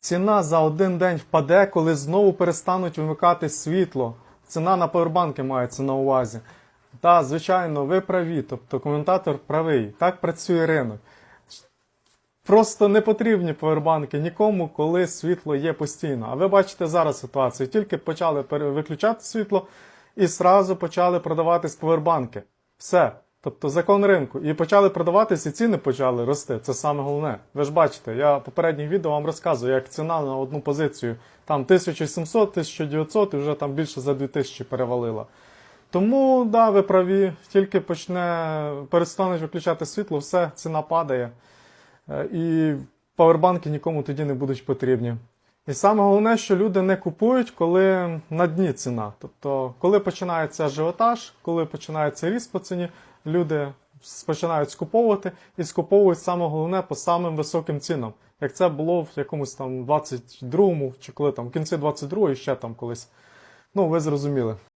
Ціна за один день впаде, коли знову перестануть вимикати світло. Ціна на повербанки мається на увазі. Так, звичайно, ви праві, тобто коментатор правий. Так працює ринок. Просто не потрібні повербанки нікому, коли світло є постійно. А ви бачите зараз ситуацію. Тільки почали виключати світло і сразу почали продаватись повербанки. Все. Тобто закон ринку. І почали продаватись, і ціни почали рости. Це саме головне. Ви ж бачите, я в попередніх відео вам розказую, як ціна на одну позицію там 1700, 1900 і вже там більше за 2000 перевалила. Тому, да, ви праві, тільки почне перестануть виключати світло, все, ціна падає. Е, І павербанки нікому тоді не будуть потрібні. І саме головне, що люди не купують, коли на дні ціна. Тобто, коли починається ажіотаж, коли починається ріст по ціні, люди починають скуповувати і скуповують саме головне по самим високим цінам. Як це було в якомусь там 22-му, чи коли там в кінці 22-го і ще там колись. Ну, ви зрозуміли.